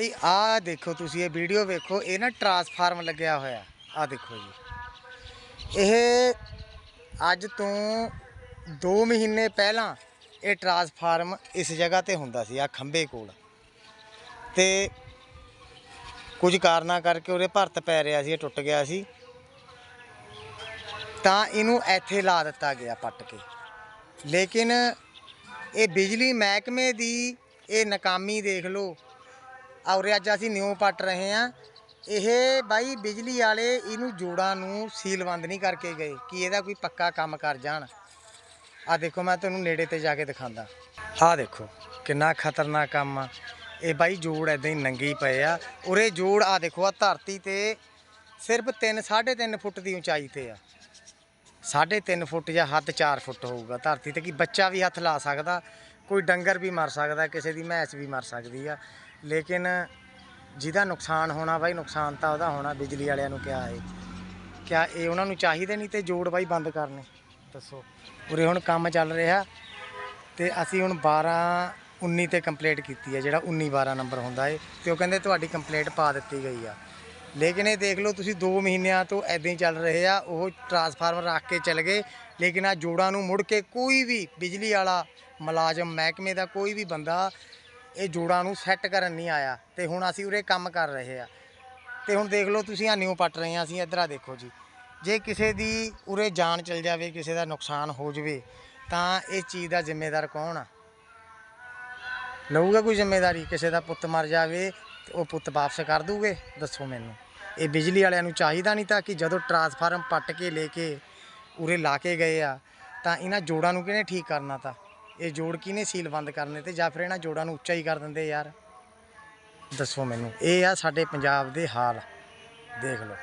ਭਾਈ ਆਹ ਦੇਖੋ ਤੁਸੀਂ ਇਹ ਵੀਡੀਓ ਵੇਖੋ, ਇਹ ਨਾ ਟਰਾਂਸਫਾਰਮ ਲੱਗਿਆ ਹੋਇਆ। ਆਹ ਦੇਖੋ ਜੀ। ਇਹ ਅੱਜ ਤੋਂ 2 ਮਹੀਨੇ ਪਹਿਲਾਂ ਇਹ ਟਰਾਂਸਫਾਰਮ ਇਸ ਜਗ੍ਹਾ ਤੇ ਹੁੰਦਾ ਸੀ ਆ ਖੰਬੇ ਕੋਲ। ਤੇ ਕੁਝ ਕਾਰਨਾਂ ਕਰਕੇ ਉਹਦੇ ਭਰਤ ਪੈ ਰਿਹਾ ਸੀ, ਇਹ ਟੁੱਟ ਗਿਆ ਸੀ। ਤਾਂ ਇਹਨੂੰ ਇੱਥੇ ਲਾ ਦਿੱਤਾ ਗਿਆ ਪੱਟ ਕੇ। ਲੇਕਿਨ ਇਹ ਬਿਜਲੀ ਮਹਿਕਮੇ ਦੀ ਇਹ ਨਾਕਾਮੀ ਦੇਖ ਲਓ ਔਰ ਅੱਜ ਅਸੀਂ ਨਿਊ ਪੱਟ ਰਹੇ ਆ ਇਹ ਬਾਈ ਬਿਜਲੀ ਵਾਲੇ ਇਹਨੂੰ ਜੋੜਾਂ ਨੂੰ ਸੀਲਬੰਦ ਨਹੀਂ ਕਰਕੇ ਗਏ, ਕਿ ਇਹਦਾ ਕੋਈ ਪੱਕਾ ਕੰਮ ਕਰ ਜਾਣ। ਆ ਦੇਖੋ, ਮੈਂ ਤੁਹਾਨੂੰ ਨੇੜੇ ਤੇ ਜਾ ਕੇ ਦਿਖਾਉਂਦਾ। ਆ ਦੇਖੋ, ਕਿੰਨਾ ਖਤਰਨਾਕ ਕੰਮ ਆ। ਇਹ ਬਾਈ ਜੋੜ ਐਦਾਂ ਹੀ ਨੰਗੀ ਪਏ ਆ। ਉਰੇ ਜੋੜ ਆ ਦੇਖੋ ਆ ਧਰਤੀ ਤੇ ਸਿਰਫ 3 3.5 ਫੁੱਟ ਦੀ ਉਚਾਈ ਤੇ ਆ। 3.5 ਫੁੱਟ ਜਾਂ ਹੱਦ 4 ਫੁੱਟ ਹੋਊਗਾ। ਧਰਤੀ ਤੇ ਕਿ ਬੱਚਾ ਵੀ ਹੱਥ ਲਾ ਸਕਦਾ। ਕੋਈ ਡੰਗਰ ਵੀ ਮਰ ਸਕਦਾ, ਕਿਸੇ ਦੀ ਮੈਸ ਵੀ ਮਰ ਸਕਦੀ ਆ। ਲੇਕਿਨ ਜਿਹਦਾ ਨੁਕਸਾਨ ਹੋਣਾ ਬਾਈ, ਨੁਕਸਾਨ ਤਾਂ ਉਹਦਾ ਹੋਣਾ ਬਿਜਲੀ ਵਾਲਿਆਂ ਨੂੰ ਕਿਹਾ ਹੈ ਕਿਆ ਇਹ ਉਹਨਾਂ ਨੂੰ ਚਾਹੀਦੇ ਨਹੀਂ ਤੇ ਜੋੜ ਬਾਈ ਬੰਦ ਕਰਨੇ। ਦੱਸੋ। ਉਰੇ ਹੁਣ ਕੰਮ ਚੱਲ ਰਿਹਾ ਤੇ ਅਸੀਂ ਹੁਣ 12 19 ਤੇ ਕੰਪਲੀਟ ਕੀਤੀ ਹੈ ਜਿਹੜਾ 19 12 ਨੰਬਰ ਹੁੰਦਾ ਏ। ਤੇ ਉਹ ਕਹਿੰਦੇ ਤੁਹਾਡੀ ਕੰਪਲੀਟ ਪਾ ਦਿੱਤੀ ਗਈ ਆ। ਲੇਕਿਨ ਇਹ ਦੇਖ ਲਓ ਤੁਸੀਂ 2 ਮਹੀਨਿਆਂ ਤੋਂ ਐਦਾਂ ਹੀ ਚੱਲ ਰਹੇ ਆ, ਉਹ ਟਰਾਂਸਫਾਰਮਰ ਰੱਖ ਕੇ ਚੱਲ ਗਏ। ਲੇਕਿਨ ਆ ਜੋੜਾਂ ਨੂੰ ਮੁੜ ਕੇ ਕੋਈ ਵੀ ਬਿਜਲੀ ਵਾਲਾ ਮੁਲਾਜ਼ਮ, ਮਹਿਕਮੇ ਦਾ ਕੋਈ ਵੀ ਬੰਦਾ ਇਹ ਜੋੜਾਂ ਨੂੰ ਸੈੱਟ ਕਰਨ ਨਹੀਂ ਆਇਆ ਤੇ ਹੁਣ ਅਸੀਂ ਉਰੇ ਕੰਮ ਕਰ ਰਹੇ ਆ। ਤੇ ਹੁਣ ਦੇਖ ਲਓ ਤੁਸੀਂ ਆ ਨਿਉ ਪੱਟ ਰਹੇ ਆ, ਅਸੀਂ ਇੱਧਰ ਆ ਦੇਖੋ ਜੀ। ਜੇ ਕਿਸੇ ਦੀ ਉਰੇ ਜਾਨ ਚਲ ਜਾਵੇ, ਕਿਸੇ ਦਾ ਨੁਕਸਾਨ ਹੋ ਜਾਵੇ, ਤਾਂ ਇਸ ਚੀਜ਼ ਦਾ ਜ਼ਿੰਮੇਦਾਰ ਕੌਣ ਆ? ਲਊਗਾ ਕੋਈ ਜ਼ਿੰਮੇਵਾਰੀ ਕਿਸੇ ਦਾ ਪੁੱਤ ਮਰ ਜਾਵੇ ਉਹ ਪੁੱਤ ਵਾਪਸ ਕਰ ਦੂਗੇ, ਦੱਸੋ ਮੈਨੂੰ। ਇਹ ਬਿਜਲੀ ਵਾਲਿਆਂ ਨੂੰ ਚਾਹੀਦਾ ਨਹੀਂ ਤਾਂ ਕਿ ਜਦੋਂ ਟਰਾਂਸਫਾਰਮ ਪੱਟ ਕੇ ਲੈ ਕੇ ਉਰੇ ਲਾ ਕੇ ਗਏ ਆ, ਤਾਂ ਇਹਨਾਂ ਜੋੜਾਂ ਨੂੰ ਕਿਹਨੇ ਠੀਕ ਕਰਨਾ ਤਾਂ? ਇਹ ਜੋੜ ਕਿਹਨੇ ਸੀਲ ਬੰਦ ਕਰਨੇ ਤੇ ਜਾਂ ਫਿਰ ਇਹਨਾਂ ਜੋੜਾਂ ਨੂੰ ਉੱਚਾ ਹੀ ਕਰ ਦਿੰਦੇ ਯਾਰ? ਦੱਸੋ ਮੈਨੂੰ। ਇਹ ਆ ਸਾਡੇ ਪੰਜਾਬ ਦੇ ਹਾਲ। ਦੇਖ ਲਓ।